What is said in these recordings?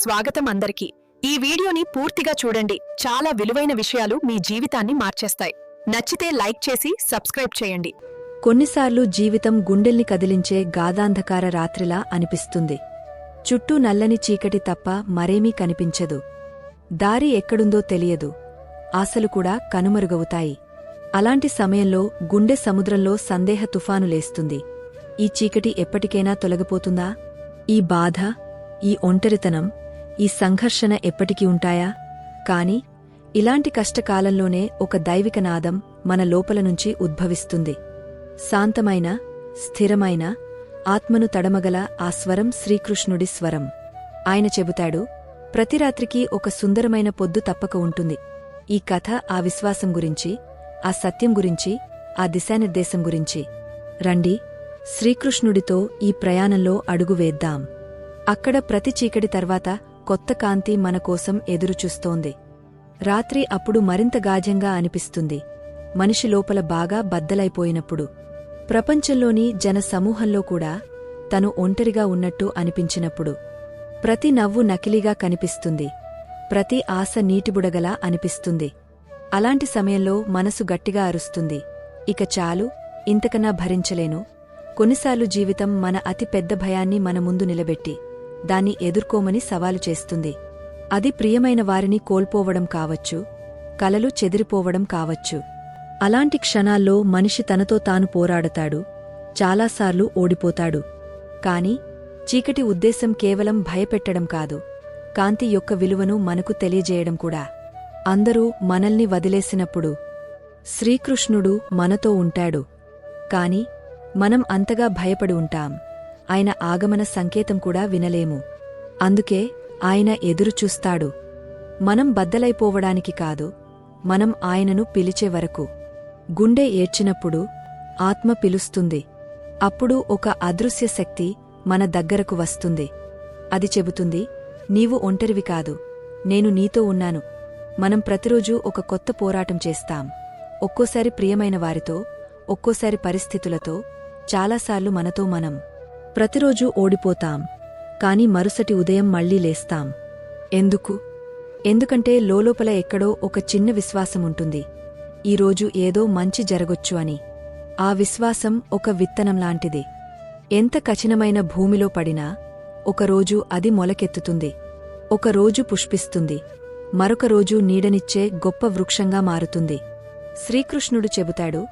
స్వాగతం అందరికీ. ఈ వీడియోని పూర్తిగా చూడండి. చాలా విలువైన విషయాలు మీ జీవితాన్ని మార్చేస్తాయి. నచ్చితే లైక్ చేసి సబ్స్క్రైబ్ చేయండి. కొన్నిసార్లు జీవితం గుండెల్ని కదిలించే గాధాంధకార రాత్రిలా అనిపిస్తుంది. చుట్టూ నల్లని చీకటి తప్ప మరేమీ కనిపించదు. దారి ఎక్కడుందో తెలియదు. ఆశలు కూడా కనుమరుగవుతాయి. అలాంటి సమయంలో గుండె సముద్రంలో సందేహ తుఫాను లేస్తుంది. ఈ చీకటి ఎప్పటికైనా తొలగిపోతుందా? ఈ బాధ? ఈ ఒంటరితనం? ఈ సంఘర్షణ ఎప్పటికీ ఉంటాయా? కాని ఇలాంటి కష్టకాలంలోనే ఒక దైవిక నాదం మన లోపల నుంచి ఉద్భవిస్తుంది. శాంతమైన స్థిరమైన ఆత్మను తడమగల ఆ స్వరం శ్రీకృష్ణుడి స్వరం. ఆయన చెబుతాడు ప్రతి రాత్రికి ఒక సుందరమైన పొద్దు తప్పక ఉంటుంది. ఈ కథ ఆ విశ్వాసం గురించి ఆ సత్యం గురించి ఆ దిశానిర్దేశం గురించి. రండి శ్రీకృష్ణుడితో ఈ ప్రయాణంలో అడుగు వేద్దాం. అక్కడ ప్రతి చీకటి తర్వాత కొత్త కాంతి మనకోసం ఎదురుచూస్తోంది. రాత్రి అప్పుడు మరింత గాజ్యంగా అనిపిస్తుంది. మనిషి లోపల బాగా బద్దలైపోయినప్పుడు. ప్రపంచంలోని జన సమూహంలో కూడా తను ఒంటరిగా ఉన్నట్టు అనిపించినప్పుడు. ప్రతి నవ్వు నకిలీగా కనిపిస్తుంది. ప్రతి ఆశ నీటిబుడగలా అనిపిస్తుంది. అలాంటి సమయంలో మనసు గట్టిగా అరుస్తుంది. ఇక చాలు ఇంతకన్నా భరించలేను. కొన్నిసార్లు జీవితం మన అతి పెద్ద భయాన్ని మన ముందు నిలబెట్టి. దాన్ని ఎదుర్కోమని సవాలు చేస్తుంది. అది ప్రియమైన వారిని కోల్పోవడం కావచ్చు కలలు చెదిరిపోవడం కావచ్చు. అలాంటి క్షణాల్లో మనిషి తనతో తాను పోరాడతాడు చాలాసార్లు ఓడిపోతాడు. కాని చీకటి ఉద్దేశం కేవలం భయపెట్టడం కాదు కాంతి యొక్క విలువను మనకు తెలియజేయడం కూడా. అందరూ మనల్ని వదిలేసినప్పుడు శ్రీకృష్ణుడు మనతో ఉంటాడు. కాని మనం అంతగా భయపడి ఉంటాం. ఆయన ఆగమన సంకేతం కూడా వినలేము. అందుకే ఆయన ఎదురుచూస్తాడు మనం బద్దలైపోవడానికి కాదు మనం ఆయనను పిలిచే వరకు. గుండె ఏడ్చినప్పుడు ఆత్మ పిలుస్తుంది. అప్పుడు ఒక అదృశ్య శక్తి మన దగ్గరకు వస్తుంది. అది చెబుతుంది నీవు ఒంటరివి కాదు నేను నీతో ఉన్నాను. మనం ప్రతిరోజూ ఒక కొత్త పోరాటం చేస్తాం. ఒక్కోసారి ప్రియమైన వారితో ఒక్కోసారి పరిస్థితులతో చాలాసార్లు మనతో మనం ప్రతిరోజూ ఓడిపోతాం కాని మరుసటి ఉదయం మళ్ళీ లేస్తాం. ఎందుకు? ఎందుకంటే లోలోపల ఎక్కడో ఒక చిన్న విశ్వాసం ఉంటుంది. ఈరోజు ఏదో మంచి జరగొచ్చు అని. ఆ విశ్వాసం ఒక విత్తనంలాంటిది ఎంత కఠినమైన భూమిలో పడినా ఒకరోజు అది మొలకెత్తుతుంది. ఒకరోజు పుష్పిస్తుంది. మరొక రోజు నీడనిచ్చే గొప్ప వృక్షంగా మారుతుంది. శ్రీకృష్ణుడు చెబుతాడు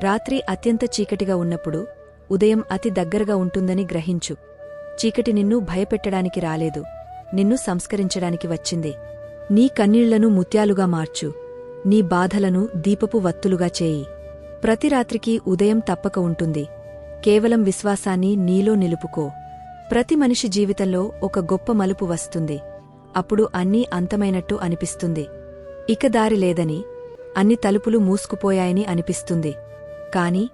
రాత్రి అత్యంత చీకటిగా ఉన్నప్పుడు ఉదయం అతి దగ్గరగా ఉంటుందని గ్రహించు. చీకటి నిన్ను భయపెట్టడానికి రాలేదు. నిన్ను సంస్కరించడానికి వచ్చింది. నీ కన్నీళ్ళను ముత్యాలుగా మార్చు. నీ బాధలను దీపపు వత్తులుగా చేయి. ప్రతి రాత్రికి ఉదయం తప్పక ఉంటుంది. కేవలం విశ్వాసాన్ని నీలో నిలుపుకో. ప్రతి మనిషి జీవితంలో ఒక గొప్ప మలుపు వస్తుంది. అప్పుడు అన్నీ అంతమైనట్టు అనిపిస్తుంది. ఇక దారి లేదని అన్ని తలుపులు మూసుకుపోయాయని అనిపిస్తుంది. కాని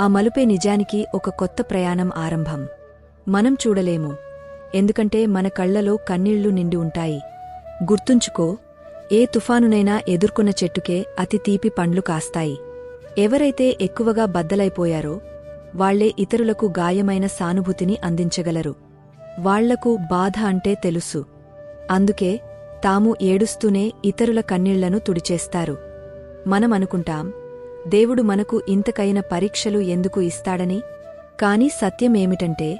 ఆ మలుపే నిజానికి ఒక కొత్త ప్రయాణం ఆరంభం. మనం చూడలేము. ఎందుకంటే మన కళ్ళలో కన్నీళ్ళు నిండి ఉంటాయి. గుర్తుంచుకో ఏ తుఫానునైనా ఎదుర్కొన్న చెట్టుకే అతి తీపి పండ్లు కాస్తాయి. ఎవరైతే ఎక్కువగా బద్దలైపోయారో వాళ్ళే ఇతరులకు గాయమైన సానుభూతిని అందించగలరు. వాళ్ళకు బాధ అంటే తెలుసు. అందుకే తాము ఏడుస్తూనే ఇతరుల కన్నీళ్ళను తుడిచేస్తారు. మనం అనుకుంటాం దేవుడు మనకు ఇంతకైన పరీక్షలు ఎందుకు ఇస్తాడని? కాని సత్యమేమిటంటే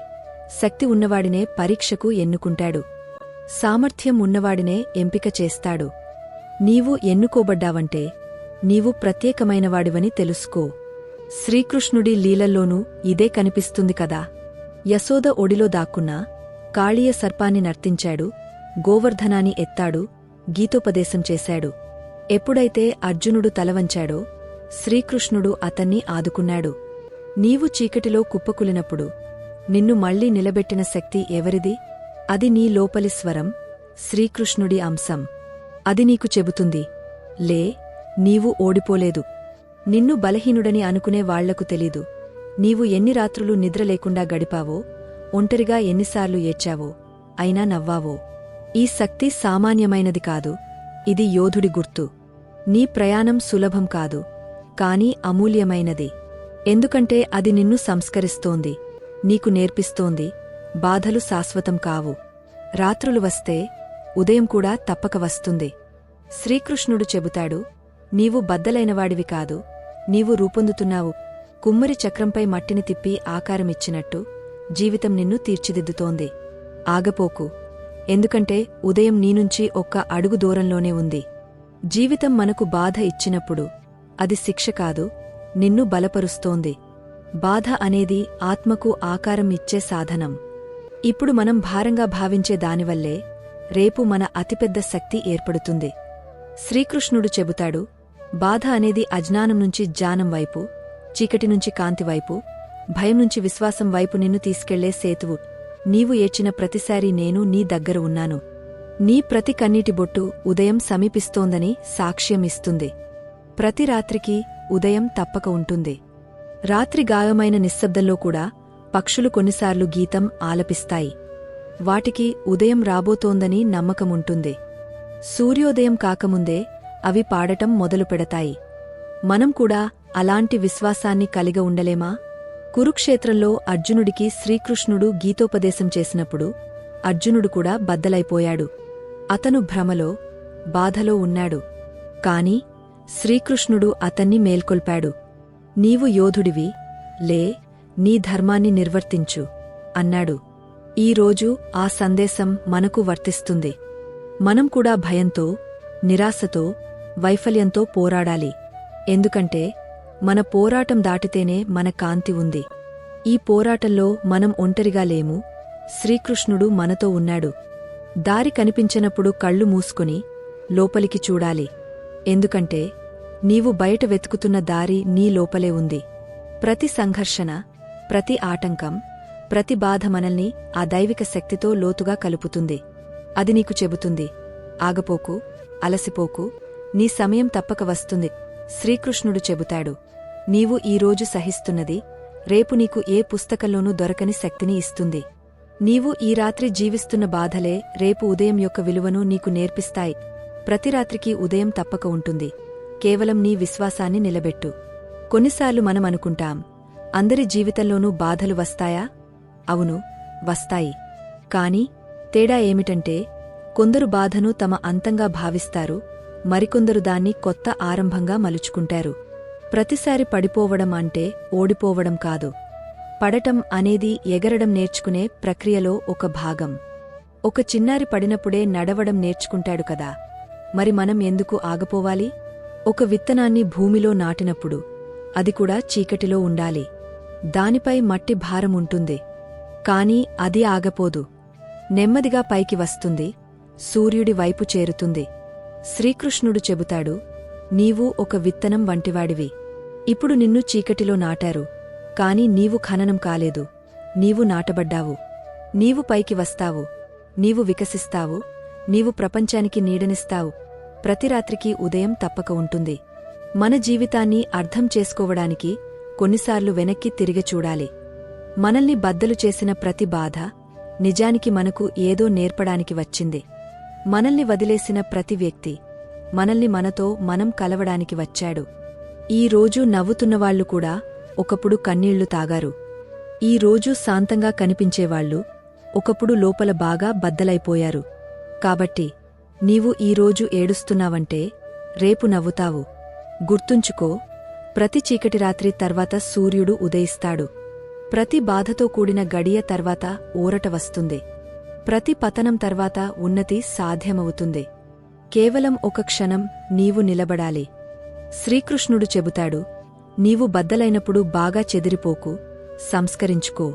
శక్తి ఉన్నవాడినే పరీక్షకు ఎన్నుకుంటాడు. సామర్థ్యం ఉన్నవాడినే ఎంపిక చేస్తాడు. నీవు ఎన్నుకోబడ్డావంటే నీవు ప్రత్యేకమైనవాడివని తెలుసుకో. శ్రీకృష్ణుడి లీలల్లోనూ ఇదే కనిపిస్తుంది కదా. యశోద ఒడిలో దాక్కున్నా కాళీయ సర్పాన్ని నర్తించాడు గోవర్ధనాన్ని ఎత్తాడు గీతోపదేశం చేశాడు. ఎప్పుడైతే అర్జునుడు తలవంచాడో శ్రీకృష్ణుడు అతన్ని ఆదుకున్నాడు. నీవు చీకటిలో కుప్పకులినప్పుడు నిన్ను మళ్ళీ నిలబెట్టిన శక్తి ఎవరిది? అది నీ లోపలి స్వరం శ్రీకృష్ణుడి అంశం. అది నీకు చెబుతుంది లే నీవు ఓడిపోలేదు. నిన్ను బలహీనుడని అనుకునే వాళ్ళకు తెలీదు. నీవు ఎన్ని రాత్రులు నిద్రలేకుండా గడిపావో ఒంటరిగా ఎన్నిసార్లు ఏడ్చావో అయినా నవ్వావో. ఈ శక్తి సామాన్యమైనది కాదు ఇది యోధుడి గుర్తు. నీ ప్రయాణం సులభం కాదు. కాని అమూల్యమైనది. ఎందుకంటే అది నిన్ను సంస్కరిస్తోంది నీకు నేర్పిస్తోంది బాధలు శాశ్వతం కావు. రాత్రులు వస్తే ఉదయం కూడా తప్పక వస్తుంది. శ్రీకృష్ణుడు చెబుతాడు నీవు బద్దలైనవాడివి కాదు నీవు రూపొందుతున్నావు. కుమ్మరి చక్రంపై మట్టిని తిప్పి ఆకారమిచ్చినట్టు జీవితం నిన్ను తీర్చిదిద్దుతోంది. ఆగపోకు ఎందుకంటే ఉదయం నీనుంచి ఒక్క అడుగు దూరంలోనే ఉంది. జీవితం మనకు బాధ ఇచ్చినప్పుడు అది శిక్ష కాదు నిన్ను బలపరుస్తోంది. బాధ అనేది ఆత్మకు ఆకారం ఇచ్చే సాధనం. ఇప్పుడు మనం భారంగా భావించే దానివల్లే రేపు మన అతిపెద్ద శక్తి ఏర్పడుతుంది. శ్రీకృష్ణుడు చెబుతాడు బాధ అనేది అజ్ఞానం నుంచి జ్ఞానం వైపు చీకటి నుంచి కాంతి వైపు భయం నుంచి విశ్వాసం వైపు నిన్ను తీసుకెళ్ళే సేతువు. నీవు ఏడ్చిన ప్రతిసారి నేను నీ దగ్గర ఉన్నాను. నీ ప్రతి కన్నీటి బొట్టు ఉదయం సమీపిస్తోందని సాక్ష్యం ఇస్తుంది. ప్రతి రాత్రికి ఉదయం తప్పక ఉంటుంది. రాత్రి గాయమైన నిశ్శబ్దంలో కూడా పక్షులు కొన్నిసార్లు గీతం ఆలపిస్తాయి. వాటికి ఉదయం రాబోతోందని నమ్మకముంటుంది సూర్యోదయం కాకముందే అవి పాడటం మొదలు పెడతాయి. మనం కూడా అలాంటి విశ్వాసాన్ని కలిగ ఉండలేమా? కురుక్షేత్రంలో అర్జునుడికి శ్రీకృష్ణుడు గీతోపదేశం చేసినప్పుడు అర్జునుడు కూడా బద్దలైపోయాడు. అతను భ్రమలో బాధలో ఉన్నాడు. కాని శ్రీకృష్ణుడు అతన్ని మేల్కొల్పాడు. నీవు యోధుడివి లే నీ ధర్మాన్ని నిర్వర్తించు అన్నాడు. ఈరోజు ఆ సందేశం మనకు వర్తిస్తుంది. మనం కూడా భయంతో నిరాశతో వైఫల్యంతో పోరాడాలి. ఎందుకంటే మన పోరాటం దాటితేనే మన కాంతి ఉంది. ఈ పోరాటంలో మనం ఒంటరిగా లేము శ్రీకృష్ణుడు మనతో ఉన్నాడు. దారి కనిపించినప్పుడు కళ్ళు మూసుకుని లోపలికి చూడాలి. ఎందుకంటే నీవు బయట వెతుకుతున్న దారి నీ లోపలే ఉంది. ప్రతి సంఘర్షణ ప్రతి ఆటంకం ప్రతి బాధ మనల్ని ఆ దైవిక శక్తితో లోతుగా కలుపుతుంది. అది నీకు చెబుతుంది. ఆగపోకు అలసిపోకు నీ సమయం తప్పక వస్తుంది. శ్రీకృష్ణుడు చెబుతాడు నీవు ఈరోజు సహిస్తున్నది రేపు నీకు ఏ పుస్తకంలోనూ దొరకని శక్తిని ఇస్తుంది. నీవు ఈ రాత్రి జీవిస్తున్న బాధలే రేపు ఉదయం యొక్క విలువను నీకు నేర్పిస్తాయి. ప్రతి రాత్రికి ఉదయం తప్పక ఉంటుంది. కేవలం నీ విశ్వాసాన్ని నిలబెట్టు. కొన్నిసార్లు మనం అనుకుంటాం అందరి జీవితంలోనూ బాధలు వస్తాయా? అవును వస్తాయి. కాని తేడా ఏమిటంటే కొందరు బాధను తమ అంతంగా భావిస్తారు మరికొందరు దాన్ని కొత్త ఆరంభంగా మలుచుకుంటారు. ప్రతిసారి పడిపోవడం అంటే ఓడిపోవడం కాదు. పడటం అనేది ఎగరడం నేర్చుకునే ప్రక్రియలో ఒక భాగం. ఒక చిన్నారి పడినప్పుడే నడవడం నేర్చుకుంటాడు కదా. మరి మనం ఎందుకు ఆగపోవాలి? ఒక విత్తనాన్ని భూమిలో నాటినప్పుడు అది కూడా చీకటిలో ఉండాలి. దానిపై మట్టి భారం ఉంటుంది. కాని అది ఆగపోదు. నెమ్మదిగా పైకి వస్తుంది. సూర్యుడి వైపు చేరుతుంది. శ్రీకృష్ణుడు చెబుతాడు నీవు ఒక విత్తనం వంటివాడివి. ఇప్పుడు నిన్ను చీకటిలో నాటారు. కాని నీవు ఖననం కాలేదు. నీవు నాటబడ్డావు. నీవు పైకి వస్తావు. నీవు వికసిస్తావు. నీవు ప్రపంచానికి నీడనిస్తావు. ప్రతి రాత్రికి ఉదయం తప్పక ఉంటుంది. మన జీవితాన్ని అర్థం చేసుకోవడానికి కొన్నిసార్లు వెనక్కి తిరిగి చూడాలి. మనల్ని బద్దలు చేసిన ప్రతి బాధ నిజానికి మనకు ఏదో నేర్పడానికి వచ్చింది. మనల్ని వదిలేసిన ప్రతి వ్యక్తి మనల్ని మనతో మనం కలవడానికి వచ్చాడు. ఈ రోజు నవ్వుతున్నవాళ్ళు కూడా ఒకప్పుడు కన్నీళ్ళు తాగారు. ఈ రోజు శాంతంగా కనిపించేవాళ్ళు ఒకప్పుడు లోపల బాగా బద్దలైపోయారు. కాబట్టి నీవు ఈరోజు ఏడుస్తున్నావంటే రేపు నవ్వుతావు. గుర్తుంచుకో ప్రతి చీకటి రాత్రి తర్వాత సూర్యుడు ఉదయిస్తాడు. ప్రతి బాధతో కూడిన గడియ తర్వాత ఊరట వస్తుంది. ప్రతి పతనం తర్వాత ఉన్నతి సాధ్యమవుతుంది. కేవలం ఒక క్షణం నీవు నిలబడాలి. శ్రీకృష్ణుడు చెబుతాడు నీవు బద్దలైనప్పుడు బాగా చెదిరిపోకు సంస్కరించుకో.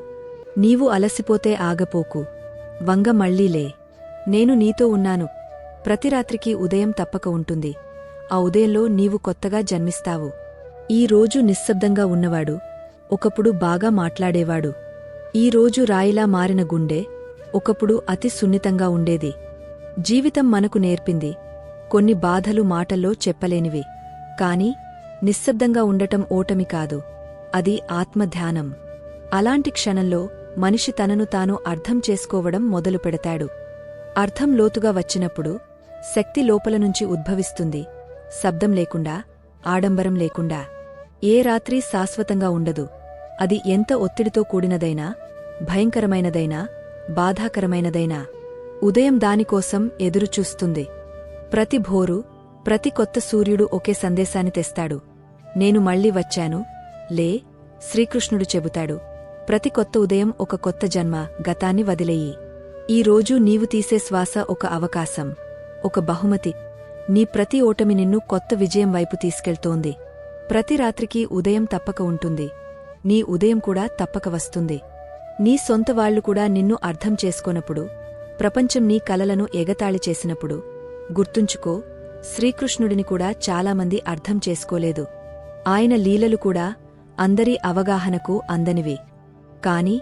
నీవు అలసిపోతే ఆగపోకు. వంగ మళ్ళీలే నేను నీతో ఉన్నాను. ప్రతి రాత్రికి ఉదయం తప్పక ఉంటుంది. ఆ ఉదయంలో నీవు కొత్తగా జన్మిస్తావు. ఈ రోజు నిశ్శబ్దంగా ఉన్నవాడు ఒకప్పుడు బాగా మాట్లాడేవాడు. ఈ రోజు రాయిలా మారిన గుండె ఒకప్పుడు అతి సున్నితంగా ఉండేది. జీవితం మనకు నేర్పింది. కొన్ని బాధలు మాటల్లో చెప్పలేనివి. కాని నిశ్శబ్దంగా ఉండటం ఓటమి కాదు. అది ఆత్మధ్యానం. అలాంటి క్షణంలో మనిషి తనను తాను అర్థం చేసుకోవడం మొదలు పెడతాడు అర్థం లోతుగా వచ్చినప్పుడు శక్తి లోపల నుంచి ఉద్భవిస్తుంది. శబ్దం లేకుండా ఆడంబరం లేకుండా. ఏ రాత్రి శాశ్వతంగా ఉండదు. అది ఎంత ఒత్తిడితో కూడినదైనా భయంకరమైనదైనా బాధాకరమైనదైనా. ఉదయం దానికోసం ఎదురుచూస్తుంది. ప్రతి భోరు ప్రతి కొత్త సూర్యుడు ఒకే సందేశాన్ని తెస్తాడు. నేను మళ్ళీ వచ్చాను లే శ్రీకృష్ణుడు చెబుతాడు. ప్రతి కొత్త ఉదయం ఒక కొత్త జన్మ గతాన్ని వదిలేయి. ఈ నీవు తీసే శ్వాస ఒక అవకాశం. ఒక బహుమతి. నీ ప్రతి ఓటమి నిన్ను కొత్త విజయం వైపు తీసుకెళ్తోంది. ప్రతి రాత్రికి ఉదయం తప్పక ఉంటుంది. నీ ఉదయం కూడా తప్పక వస్తుంది. నీ సొంత వాళ్ళు కూడా నిన్ను అర్థం చేసుకోనప్పుడు ప్రపంచం నీ కలలను ఎగతాళి చేసినప్పుడు గుర్తుంచుకో శ్రీకృష్ణుడిని కూడా చాలామంది అర్థం చేసుకోలేదు. ఆయన లీలలు కూడా అందరి అవగాహనకు అందనివి కాని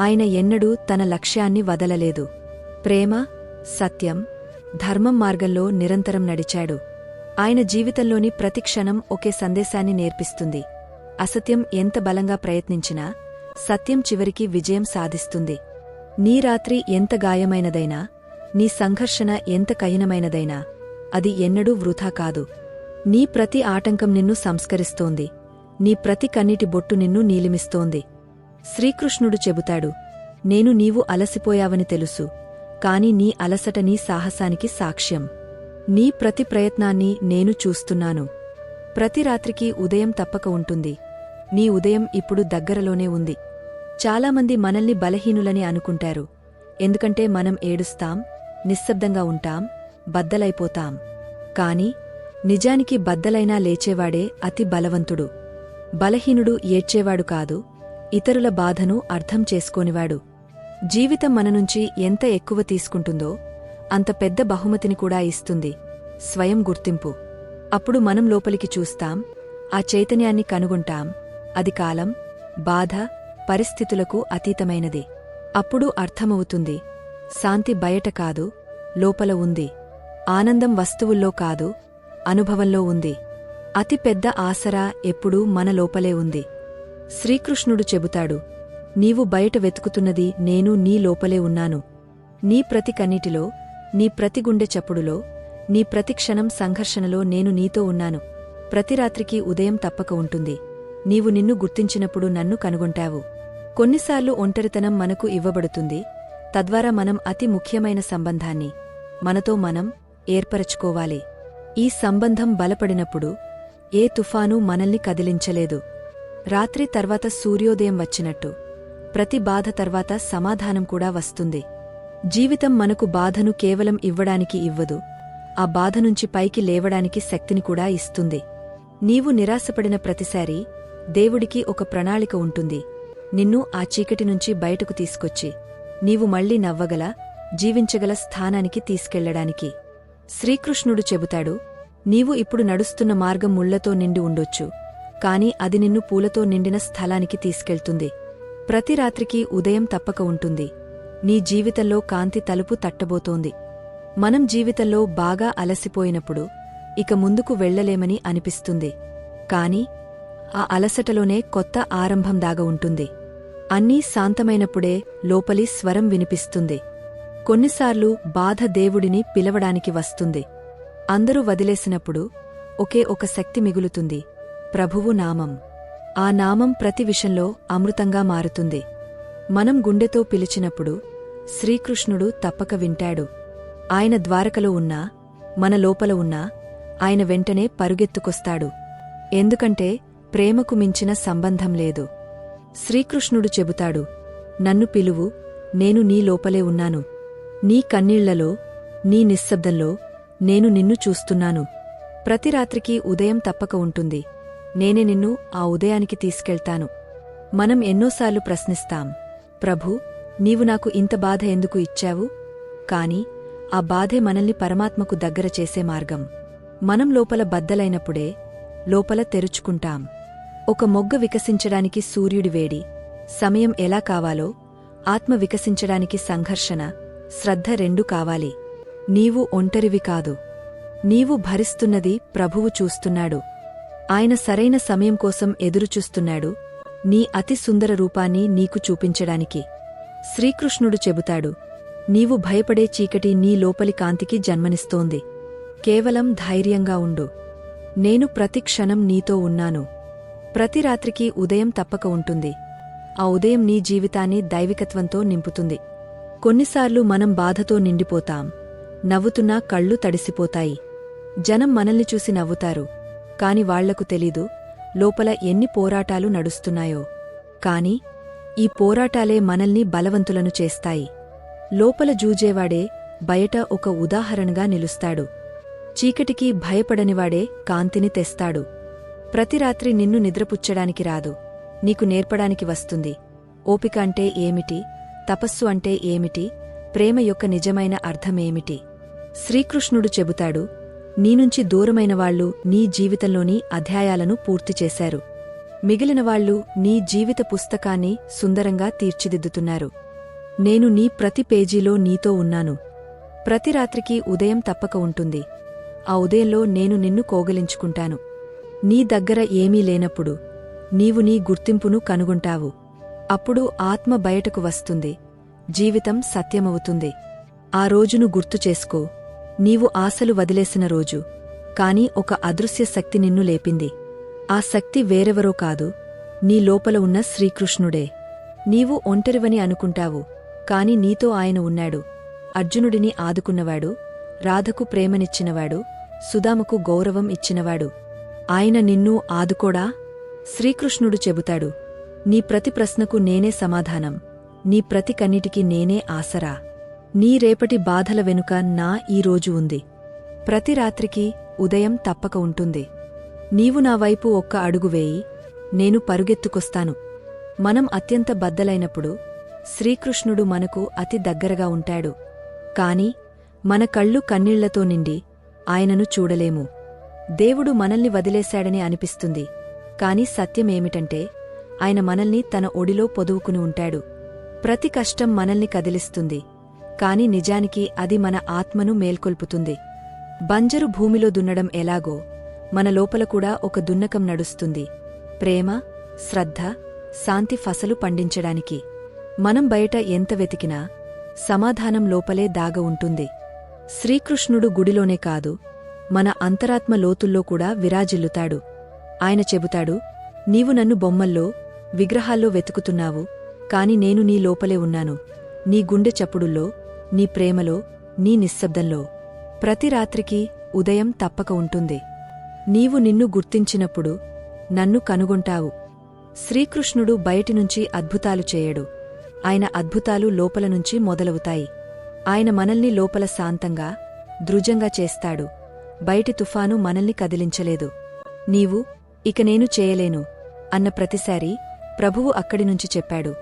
ఆయన ఎన్నడూ తన లక్ష్యాన్ని వదలలేదు. ప్రేమ సత్యం ధర్మం మార్గంలో నిరంతరం నడిచాడు. ఆయన జీవితంలోని ప్రతి క్షణం ఒకే సందేశాన్ని నేర్పిస్తుంది. అసత్యం ఎంత బలంగా ప్రయత్నించినా సత్యం చివరికి విజయం సాధిస్తుంది. నీ రాత్రి ఎంత గాయమైనదైనా నీ సంఘర్షణ ఎంత కఠినమైనదైనా అది ఎన్నడూ వృథా కాదు. నీ ప్రతి ఆటంకం నిన్ను సంస్కరిస్తోంది. నీ ప్రతి కన్నీటి బొట్టు నిన్ను నీలిమిస్తోంది. శ్రీకృష్ణుడు చెబుతాడు నేను నీవు అలసిపోయావని తెలుసు. కాని నీ అలసట నీ సాహసానికి సాక్ష్యం. నీ ప్రతి ప్రయత్నాన్ని నేను చూస్తున్నాను. ప్రతి రాత్రికి ఉదయం తప్పక ఉంటుంది. నీ ఉదయం ఇప్పుడు దగ్గరలోనే ఉంది. చాలామంది మనల్ని బలహీనులని అనుకుంటారు. ఎందుకంటే మనం ఏడుస్తాం నిశ్శబ్దంగా ఉంటాం బద్దలైపోతాం. కాని నిజానికి బద్దలైనా లేచేవాడే అతి బలవంతుడు. బలహీనుడు ఏడ్చేవాడు కాదు ఇతరుల బాధను అర్థం చేసుకోనివాడు. జీవితం మన నుంచి ఎంత ఎక్కువ తీసుకుంటుందో అంత పెద్ద బహుమతిని కూడా ఇస్తుంది. స్వయం గుర్తింపు. అప్పుడు మనం లోపలికి చూస్తాం ఆ చైతన్యాన్ని కనుగొంటాం. అది కాలం బాధ పరిస్థితులకు అతీతమైనది. అప్పుడు అర్థమవుతుంది శాంతి బయట కాదు లోపల ఉంది. ఆనందం వస్తువుల్లో కాదు అనుభవంలో ఉంది. అతి పెద్ద ఆసరా ఎప్పుడూ మన లోపలే ఉంది. శ్రీకృష్ణుడు చెబుతాడు నీవు బయట వెతుకుతున్నది నేను నీ లోపలే ఉన్నాను. నీ ప్రతి కన్నిటిలో నీ ప్రతి గుండె చప్పుడులో నీ ప్రతి క్షణం సంఘర్షణలో నేను నీతో ఉన్నాను. ప్రతి రాత్రికి ఉదయం తప్పక ఉంటుంది. నీవు నిన్ను గుర్తించినప్పుడు నన్ను కనుగొంటావు. కొన్నిసార్లు ఒంటరితనం మనకు ఇవ్వబడుతుంది. తద్వారా మనం అతి ముఖ్యమైన సంబంధాన్ని మనతో మనం ఏర్పరచుకోవాలి. ఈ సంబంధం బలపడినప్పుడు ఏ తుఫాను మనల్ని కదిలించలేదు. రాత్రి తర్వాత సూర్యోదయం వచ్చినట్టు. ప్రతి బాధ తర్వాత సమాధానం కూడా వస్తుంది. జీవితం మనకు బాధను కేవలం ఇవ్వడానికి ఇవ్వదు. ఆ బాధ నుంచి పైకి లేవడానికి శక్తిని కూడా ఇస్తుంది. నీవు నిరాశపడిన ప్రతిసారీ దేవుడికి ఒక ప్రణాళిక ఉంటుంది. నిన్ను ఆ చీకటి నుంచి బయటకు తీసుకొచ్చి నీవు మళ్ళీ నవ్వగల జీవించగల స్థానానికి తీసుకెళ్ళడానికి. శ్రీకృష్ణుడు చెబుతాడు నీవు ఇప్పుడు నడుస్తున్న మార్గం ముళ్ళతో నిండి ఉండొచ్చు. కాని అది నిన్ను పూలతో నిండిన స్థలానికి తీసుకెళ్తుంది. ప్రతి రాత్రికి ఉదయం తప్పక ఉంటుంది. నీ జీవితంలో కాంతి తలుపు తట్టబోతోంది. మనం జీవితంలో బాగా అలసిపోయినప్పుడు ఇక ముందుకు వెళ్ళలేమని అనిపిస్తుంది. కాని ఆ అలసటలోనే కొత్త ఆరంభం దాగా ఉంటుంది. అన్నీ శాంతమైనప్పుడే లోపలి స్వరం వినిపిస్తుంది. కొన్నిసార్లు బాధ దేవుడిని పిలవడానికి వస్తుంది. అందరూ వదిలేసినప్పుడు ఒకే ఒక శక్తి మిగులుతుంది. ప్రభువు నామం. ఆ నామం ప్రతి విషంలో అమృతంగా మారుతుంది. మనం గుండెతో పిలిచినప్పుడు శ్రీకృష్ణుడు తప్పక వింటాడు. ఆయన ద్వారకలో ఉన్నా మన లోపల ఉన్నా ఆయన వెంటనే పరుగెత్తుకొస్తాడు. ఎందుకంటే ప్రేమకు మించిన సంబంధం లేదు. శ్రీకృష్ణుడు చెబుతాడు నన్ను పిలువు నేను నీ లోపలే ఉన్నాను. నీ కన్నీళ్ళలో నీ నిశ్శబ్దంలో నేను నిన్ను చూస్తున్నాను. ప్రతి రాత్రికి ఉదయం తప్పక ఉంటుంది. నేనే నిన్ను ఆ ఉదయానికి తీసుకెళ్తాను. మనం ఎన్నోసార్లు ప్రశ్నిస్తాం ప్రభూ నీవు నాకు ఇంత బాధ ఎందుకు ఇచ్చావు? కాని ఆ బాధే మనల్ని పరమాత్మకు దగ్గర చేసే మార్గం. మనం లోపల బద్దలైనప్పుడే లోపల తెరుచుకుంటాం. ఒక మొగ్గ వికసించడానికి సూర్యుడి వేడి సమయం ఎలా కావాలో ఆత్మ వికసించడానికి సంఘర్షణ శ్రద్ధ రెండు కావాలి. నీవు ఒంటరివి కాదు. నీవు భరిస్తున్నది ప్రభువు చూస్తున్నాడు. ఆయన సరైన సమయం కోసం ఎదురుచూస్తున్నాడు. నీ అతి సుందర రూపాన్ని నీకు చూపించడానికి. శ్రీకృష్ణుడు చెబుతాడు నీవు భయపడే చీకటి నీ లోపలి కాంతికి జన్మనిస్తోంది. కేవలం ధైర్యంగా ఉండు. నేను ప్రతి క్షణం నీతో ఉన్నాను. ప్రతి రాత్రికి ఉదయం తప్పక ఉంటుంది. ఆ ఉదయం నీ జీవితాన్ని దైవికత్వంతో నింపుతుంది. కొన్నిసార్లు మనం బాధతో నిండిపోతాం. నవ్వుతున్నా కళ్ళు తడిసిపోతాయి. జనం మనల్ని చూసి నవ్వుతారు. కాని వాళ్ళకు తెలీదు లోపల ఎన్ని పోరాటాలు నడుస్తున్నాయో. కాని ఈ పోరాటాలే మనల్ని బలవంతులను చేస్తాయి. లోపల జూజేవాడే బయట ఒక ఉదాహరణగా నిలుస్తాడు. చీకటికి భయపడనివాడే కాంతిని తెస్తాడు. ప్రతి రాత్రి నిన్ను నిద్రపుచ్చడానికి రాదు. నీకు నేర్పడానికి వస్తుంది. ఓపిక అంటే ఏమిటి? తపస్సు అంటే ఏమిటి? ప్రేమ యొక్క నిజమైన అర్థమేమిటి? శ్రీకృష్ణుడు చెబుతాడు నీనుంచి దూరమైనవాళ్ళు నీ జీవితంలోని అధ్యాయాలను పూర్తి చేశారు. మిగిలిన వాళ్ళు నీ జీవిత పుస్తకాన్ని సుందరంగా తీర్చిదిద్దుతున్నారు. నేను నీ ప్రతి పేజీలో నీతో ఉన్నాను. ప్రతి రాత్రికి ఉదయం తప్పక ఉంటుంది. ఆ ఉదయంలో నేను నిన్ను కోగలించుకుంటాను. నీ దగ్గర ఏమీ లేనప్పుడు నీవు నీ గుర్తింపును కనుగొంటావు. అప్పుడు ఆత్మ బయటకు వస్తుంది. జీవితం సత్యమవుతుంది. ఆ రోజును గుర్తు చేసుకో. నీవు ఆశలు వదిలేసిన రోజు. కాని ఒక అదృశ్య శక్తి నిన్ను లేపింది. ఆ శక్తి వేరెవరో కాదు. నీ లోపల ఉన్న శ్రీకృష్ణుడే. నీవు ఒంటరివని అనుకుంటావు. కాని నీతో ఆయన ఉన్నాడు. అర్జునుడిని ఆదుకున్నవాడు. రాధకు ప్రేమనిచ్చినవాడు. సుధాముకు గౌరవం ఇచ్చినవాడు. ఆయన నిన్ను ఆదుకోడా? శ్రీకృష్ణుడు చెబుతాడు. నీ ప్రతి ప్రశ్నకు నేనే సమాధానం. నీ ప్రతి కన్నిటికి నేనే ఆసరా. నీ రేపటి బాధల వెనుక నా ఈరోజు ఉంది. ప్రతి రాత్రికి ఉదయం తప్పక ఉంటుంది. నీవు నా వైపు ఒక్క అడుగు వేయి నేను పరుగెత్తుకొస్తాను. మనం అత్యంత బద్దలైనప్పుడు శ్రీకృష్ణుడు మనకు అతి దగ్గరగా ఉంటాడు. కాని మన కళ్ళు కన్నీళ్ళతో నిండి ఆయనను చూడలేము. దేవుడు మనల్ని వదిలేశాడని అనిపిస్తుంది. కాని సత్యమేమిటంటే ఆయన మనల్ని తన ఒడిలో పొదువుకుని ఉంటాడు. ప్రతి కష్టం మనల్ని కదిలిస్తుంది. కాని నిజానికి అది మన ఆత్మను మేల్కొల్పుతుంది. బంజరు భూమిలో దున్నడం ఎలాగో మన లోపల కూడా ఒక దున్నకం నడుస్తుంది. ప్రేమ శ్రద్ధ శాంతి ఫసలు పండించడానికి. మనం బయట ఎంత వెతికినా సమాధానం లోపలే దాగ ఉంటుంది. శ్రీకృష్ణుడు గుడిలోనే కాదు మన అంతరాత్మ లోతుల్లో కూడా విరాజిల్లుతాడు. ఆయన చెబుతాడు నీవు నన్ను బొమ్మల్లో విగ్రహాల్లో వెతుకుతున్నావు కాని నేను నీ లోపలే ఉన్నాను. నీ గుండె చప్పుడుల్లో నీ ప్రేమలో నీ నిశ్శబ్దంలో ప్రతి రాత్రికి ఉదయం తప్పక ఉంటుంది. నీవు నిన్ను గుర్తించినప్పుడు నన్ను కనుగొంటావు. శ్రీకృష్ణుడు బయటినుంచి అద్భుతాలు చేయడు. ఆయన అద్భుతాలు లోపల నుంచి మొదలవుతాయి. ఆయన మనల్ని లోపల శాంతంగా దృజంగా చేస్తాడు. బయటి తుఫాను మనల్ని కదిలించలేదు. నీవు ఇక నేను చేయలేను అన్న ప్రతిసారి ప్రభువు అక్కడినుంచి చెప్పాడు.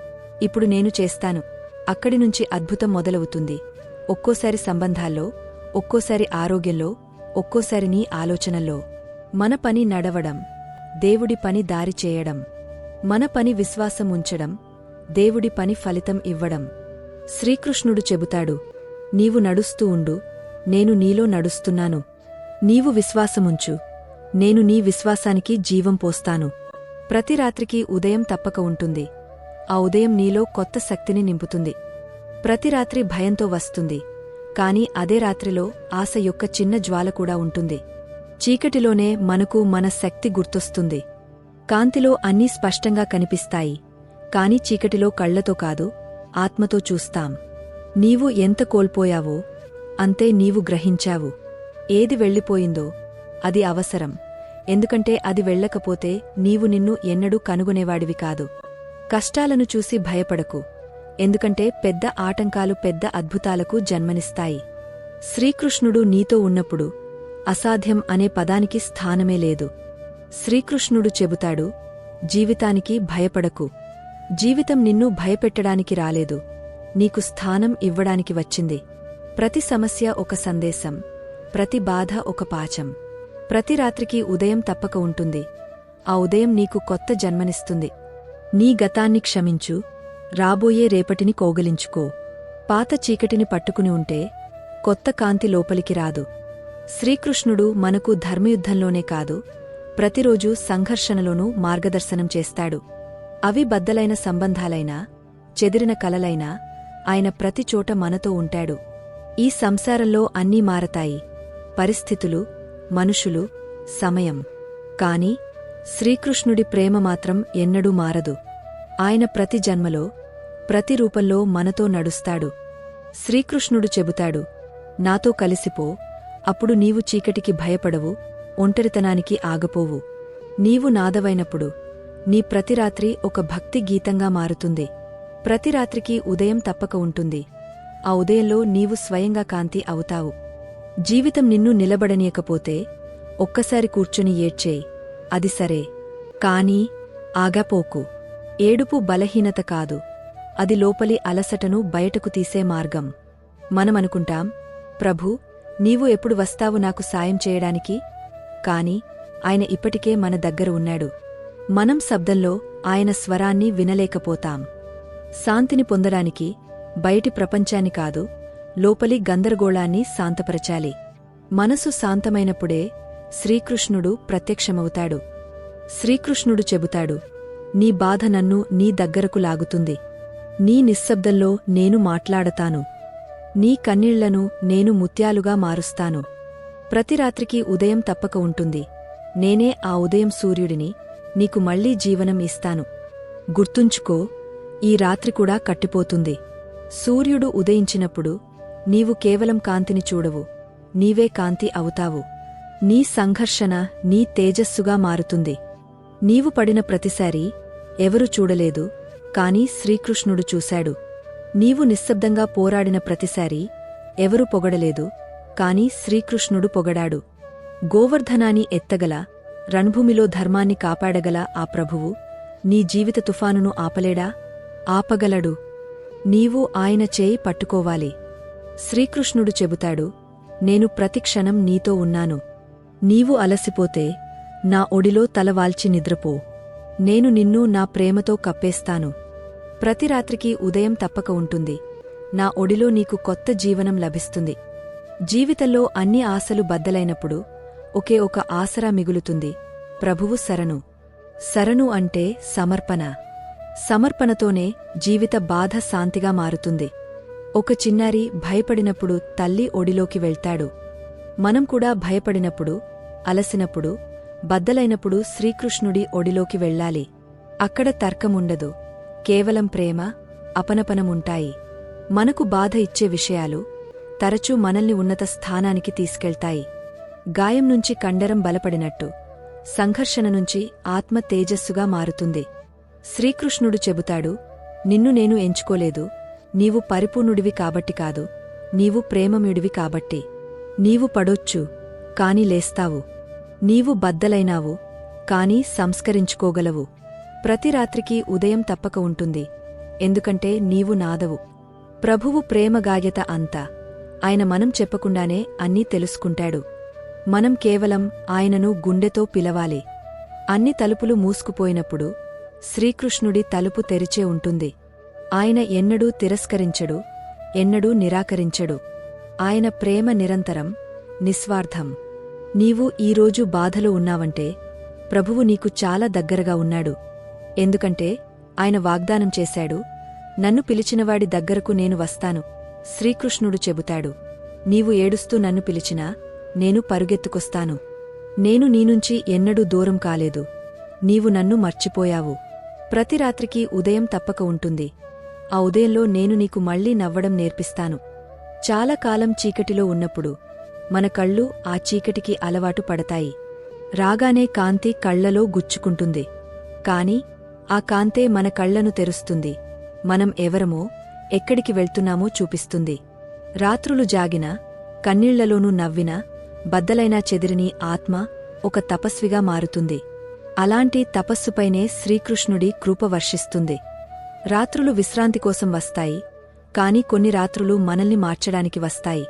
ఇప్పుడు నేను చేస్తాను. అక్కడి నుంచి అద్భుతం మొదలవుతుంది. ఒక్కోసారి సంబంధాల్లో ఒక్కోసారి ఆరోగ్యంలో ఒక్కోసారి నీ ఆలోచనల్లో. మన పని నడవడం దేవుడి పని దారి చేయడం. మన పని విశ్వాసం ఉంచడం దేవుడి పని ఫలితం ఇవ్వడం. శ్రీకృష్ణుడు చెబుతాడు నీవు నడుస్తూ ఉండు నేను నీలో నడుస్తున్నాను. నీవు విశ్వాసముంచు నేను నీ విశ్వాసానికి జీవం పోస్తాను. ప్రతి రాత్రికి ఉదయం తప్పక ఉంటుంది. ఆ ఉదయం నీలో కొత్త శక్తిని నింపుతుంది. ప్రతి రాత్రి భయంతో వస్తుంది. కాని అదే రాత్రిలో ఆశ యొక్క చిన్న జ్వాల కూడా ఉంటుంది. చీకటిలోనే మనకు మన శక్తి గుర్తొస్తుంది. కాంతిలో అన్నీ స్పష్టంగా కనిపిస్తాయి. కాని చీకటిలో కళ్ళతో కాదు ఆత్మతో చూస్తాం. నీవు ఎంత కోల్పోయావో అంతే నీవు గ్రహించావు. ఏది వెళ్ళిపోయిందో అది అవసరం. ఎందుకంటే అది వెళ్ళకపోతే నీవు నిన్ను ఎన్నడూ కనుగొనేవాడివి కాదు. కష్టాలను చూసి భయపడకు. ఎందుకంటే పెద్ద ఆటంకాలు పెద్ద అద్భుతాలకు జన్మనిస్తాయి. శ్రీకృష్ణుడు నీతో ఉన్నప్పుడు అసాధ్యం అనే పదానికి స్థానమే లేదు. శ్రీకృష్ణుడు చెబుతాడు జీవితానికి భయపడకు. జీవితం నిన్ను భయపెట్టడానికి రాలేదు. నీకు స్థానం ఇవ్వడానికి వచ్చింది. ప్రతి సమస్య ఒక సందేశం. ప్రతి బాధ ఒక పాచం. ప్రతి రాత్రికి ఉదయం తప్పక ఉంటుంది. ఆ ఉదయం నీకు కొత్త జన్మనిస్తుంది. నీ గతాన్ని క్షమించు రాబోయే రేపటిని కోగలించుకో. పాత చీకటిని పట్టుకుని ఉంటే కొత్త కాంతి లోపలికి రాదు. శ్రీకృష్ణుడు మనకు ధర్మయుద్ధంలోనే కాదు ప్రతిరోజూ సంఘర్షణలోనూ మార్గదర్శనం చేస్తాడు. అవి బద్దలైన సంబంధాలైనా చెదిరిన కలలైనా ఆయన ప్రతిచోట మనతో ఉంటాడు. ఈ సంసారంలో అన్నీ మారతాయి. పరిస్థితులు మనుషులు సమయం. కాని శ్రీకృష్ణుడి ప్రేమ మాత్రం ఎన్నడూ మారదు. ఆయన ప్రతి జన్మలో ప్రతి రూపంలో మనతో నడుస్తాడు. శ్రీకృష్ణుడు చెబుతాడు నాతో కలిసిపో అప్పుడు నీవు చీకటికి భయపడవు ఒంటరితనానికి ఆగపోవు. నీవు నాదవైనప్పుడు నీ ప్రతి రాత్రి ఒక భక్తి గీతంగా మారుతుంది. ప్రతి రాత్రికి ఉదయం తప్పక ఉంటుంది. ఆ ఉదయంలో నీవు స్వయంగా కాంతి అవుతావు. జీవితం నిన్ను నిలబడనీయకపోతే ఒక్కసారి కూర్చుని ఏడ్చేయి. అది సరే. కానీ ఆగాపోకు. ఏడుపు బలహీనత కాదు. అది లోపలి అలసటను బయటకు తీసే మార్గం. మనమనుకుంటాం ప్రభూ నీవు ఎప్పుడు వస్తావు నాకు సాయం చేయడానికి? కాని ఆయన ఇప్పటికే మన దగ్గర ఉన్నాడు. మనం శబ్దంలో ఆయన స్వరాన్ని వినలేకపోతాం. శాంతిని పొందడానికి బయటి ప్రపంచాన్ని కాదు లోపలి గందరగోళాన్ని శాంతపరచాలి. మనసు శాంతమైనప్పుడే శ్రీకృష్ణుడు ప్రత్యక్షమవుతాడు. శ్రీకృష్ణుడు చెబుతాడు నీ బాధ నన్ను నీ దగ్గరకు లాగుతుంది. నీ నిశ్శబ్దంలో నేను మాట్లాడతాను. నీ కన్నీళ్ళను నేను ముత్యాలుగా మారుస్తాను. ప్రతి రాత్రికి ఉదయం తప్పక ఉంటుంది. నేనే ఆ ఉదయం సూర్యుడిని నీకు మళ్ళీ జీవనం ఇస్తాను. గుర్తుంచుకో ఈ రాత్రి కూడా కట్టిపోతుంది. సూర్యుడు ఉదయించినప్పుడు నీవు కేవలం కాంతిని చూడవు. నీవే కాంతి అవుతావు. నీ సంఘర్షణ నీ తేజస్సుగా మారుతుంది. నీవు పడిన ప్రతిసారీ ఎవరు చూడలేదు కాని శ్రీకృష్ణుడు చూశాడు. నీవు నిశ్శబ్దంగా పోరాడిన ప్రతిసారీ ఎవరు పొగడలేదు కాని శ్రీకృష్ణుడు పొగడాడు. గోవర్ధనాన్ని ఎత్తగల రణభూమిలో ధర్మాన్ని కాపాడగల ఆ ప్రభువు నీ జీవిత తుఫానును ఆపలేడా? ఆపగలడు. నీవు ఆయన చేయి పట్టుకోవాలి. శ్రీకృష్ణుడు చెబుతాడు నేను ప్రతిక్షణం నీతో ఉన్నాను. నీవు అలసిపోతే నా ఒడిలో తలవాల్చి నిద్రపో. నేను నిన్ను నా ప్రేమతో కప్పేస్తాను. ప్రతి రాత్రికి ఉదయం తప్పక ఉంటుంది. నా ఒడిలో నీకు కొత్త జీవనం లభిస్తుంది. జీవితంలో అన్ని ఆశలు బద్దలైనప్పుడు ఒకే ఒక ఆసరా మిగులుతుంది. ప్రభువు శరణు. శరణు అంటే సమర్పణ. సమర్పణతోనే జీవిత బాధ శాంతిగా మారుతుంది. ఒక చిన్నారి భయపడినప్పుడు తల్లి ఒడిలోకి వెళ్తాడు. మనం కూడా భయపడినప్పుడు అలసినప్పుడు బద్దలైనప్పుడు శ్రీకృష్ణుడి ఒడిలోకి వెళ్ళాలి. అక్కడ తర్కముండదు. కేవలం ప్రేమ అపనపనముంటాయి. మనకు బాధ ఇచ్చే విషయాలు తరచూ మనల్ని ఉన్నత స్థానానికి తీసుకెళ్తాయి. గాయం నుంచి కండరం బలపడినట్టు సంఘర్షణ నుంచి ఆత్మ తేజస్సుగా మారుతుంది. శ్రీకృష్ణుడు చెబుతాడు నిన్ను నేను ఎంచుకోలేదు. నీవు పరిపూర్ణుడివి కాబట్టి కాదు. నీవు ప్రేమముడివి కాబట్టి. నీవు పడొచ్చు కాని లేస్తావు. నీవు బద్దలైనావు కాని సంస్కరించుకోగలవు. ప్రతి రాత్రికి ఉదయం తప్పక ఉంటుంది ఎందుకంటే నీవు నాదవు. ప్రభువు ప్రేమగాయత అంతా. ఆయన మనం చెప్పకుండానే అన్నీ తెలుసుకుంటాడు. మనం కేవలం ఆయనను గుండెతో పిలవాలి. అన్ని తలుపులు మూసుకుపోయినప్పుడు శ్రీకృష్ణుడి తలుపు తెరిచే ఉంటుంది. ఆయన ఎన్నడూ తిరస్కరించడు ఎన్నడూ నిరాకరించడు. ఆయన ప్రేమ నిరంతరం నిస్వార్థం. నీవు ఈరోజు బాధలో ఉన్నావంటే ప్రభువు నీకు చాలా దగ్గరగా ఉన్నాడు. ఎందుకంటే ఆయన వాగ్దానం చేశాడు నన్ను పిలిచినవాడి దగ్గరకు నేను వస్తాను శ్రీకృష్ణుడు చెబుతాడు. నీవు ఏడుస్తూ నన్ను పిలిచినా నేను పరుగెత్తుకొస్తాను. నేను నీనుంచి ఎన్నడూ దూరం కాలేదు. నీవు నన్ను మర్చిపోయావు. ప్రతి రాత్రికి ఉదయం తప్పక ఉంటుంది. ఆ ఉదయంలో నేను నీకు మళ్ళీ నవ్వడం నేర్పిస్తాను. చాలా కాలం చీకటిలో ఉన్నప్పుడు మన కళ్ళు ఆ చీకటికి అలవాటు పడతాయి. రాగానే కాంతి కళ్ళలో గుచ్చుకుంటుంది. కాని ఆ కాంతే మన కళ్ళను తెరుస్తుంది. మనం ఎవరమో ఎక్కడికి వెళ్తున్నామో చూపిస్తుంది. రాత్రులు జాగినా కన్నీళ్ళలోనూ నవ్వినా బద్దలైనా చెదిరిని ఆత్మ ఒక తపస్విగా మారుతుంది. అలాంటి తపస్సుపైనే శ్రీకృష్ణుడి కృప వర్షిస్తుంది. రాత్రులు విశ్రాంతి కోసం వస్తాయి. కాని కొన్ని రాత్రులు మనల్ని మార్చడానికి వస్తాయి.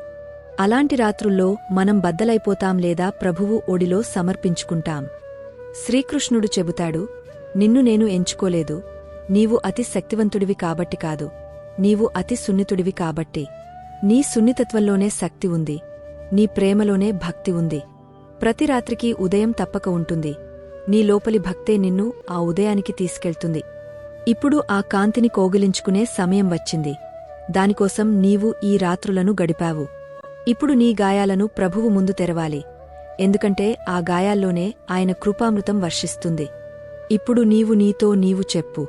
అలాంటి రాత్రుల్లో మనం బద్దలైపోతాం లేదా ప్రభువు ఒడిలో సమర్పించుకుంటాం. శ్రీకృష్ణుడు చెబుతాడు నిన్ను నేను ఎంచుకోలేదు. నీవు అతి శక్తివంతుడివి కాబట్టి కాదు. నీవు అతి సున్నితుడివి కాబట్టి. నీ సున్నితత్వంలోనే శక్తి ఉంది. నీ ప్రేమలోనే భక్తి ఉంది. ప్రతి రాత్రికి ఉదయం తప్పక ఉంటుంది. నీ లోపలి భక్తే నిన్ను ఆ ఉదయానికి తీసుకెళ్తుంది. ఇప్పుడు ఆ కాంతిని కోగిలించుకునే సమయం వచ్చింది. దానికోసం నీవు ఈ రాత్రులను గడిపావు. ఇప్పుడు నీ గాయాలను ప్రభువు ముందు తెరవాలి. ఎందుకంటే ఆ గాయాల్లోనే ఆయన కృపామృతం వర్షిస్తుంది. ఇప్పుడు నీవు నీతో నీవు చెప్పు.